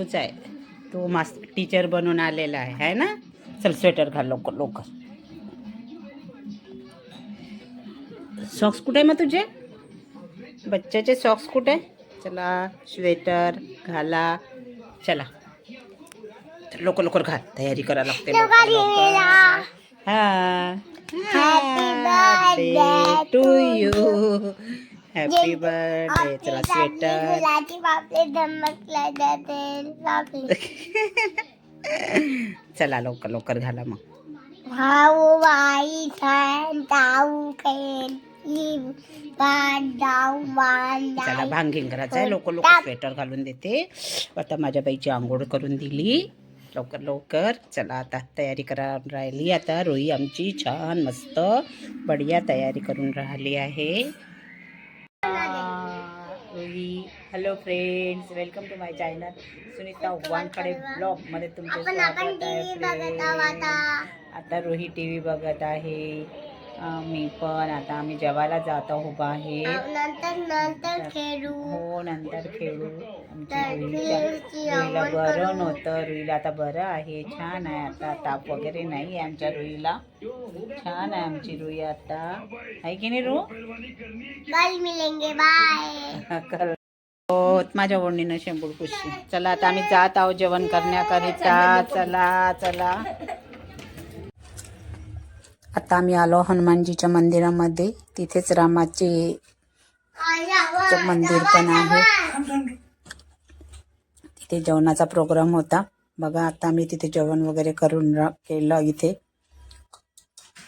तोच आहे. तो मास टीचर बनून आलेला आहे है ना? चल स्वेटर घाल लवकर लवकर. सॉक्स कुठे आहे मग तुझे? बच्च्याचे सॉक्स कुठे? चला स्वेटर घाला. चला. लवकर लवकर घाल. तयारी करा लागते. हा. Happy to you happy birthday चला स्वेटर चला लवकर लवकर घाला मग. भाऊ बाई छान जाऊ खेळ चला भांगीन करायचं आहे लवकर लवकर स्वेटर घालून देते. आता माझ्या बाईची आंघोळ करून दिली. लवकर लवकर. चला आता तयारी करा राहिली. आता रोई आमची छान मस्त बढिया तयारी करून राहिली आहे. रोही hello friends welcome to my channel Sunita Wankhade ब्लॉगमध्ये तुमचे स्वागत आहे टीव्ही बघत आहोत friends. आता. रोही टी व्ही बघत आहे. मी पण. आता आम्ही जेवायला जात उभा आहे नंतर नंतर खेळू. हो नंतर खेळू. आमची तर रुईच्या रुईची रुईला आवड बरं. नव्हतं. रुईला आता बरं आहे. छान आहे आता. ताप वगैरे नाही आहे आमच्या रुईला छान आहे आमची रुई आता. आहे की नाही रू? कल मिलेंगे बाय. कल हो माझ्या ओढणीनं शेंबूड पुशी चला आता आम्ही जात आहोत जेवण करण्याकरिता. चला चला. आता आम्ही आलो हनुमानजीच्या मंदिरामध्ये. तिथेच रामाचे मंदिर पण आहे. तिथे जेवणाचा प्रोग्राम होता. बघा आता आम्ही तिथे जेवण वगैरे करून केलं इथे.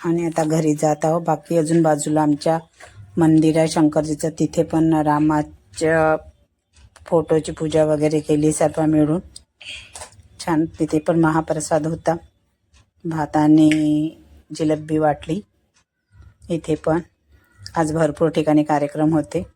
आणि आता घरी जात आहोत. बाकी अजून बाजूला आमच्या मंदिर आहे शंकरजीचं. तिथे पण रामाच्या फोटोची पूजा वगैरे केली सर्व मिळून. छान. तिथे पण महाप्रसाद होता. भाताने जिलेबी वाटली. इथे पण. आज भरपूर ठिकाणी कार्यक्रम होते.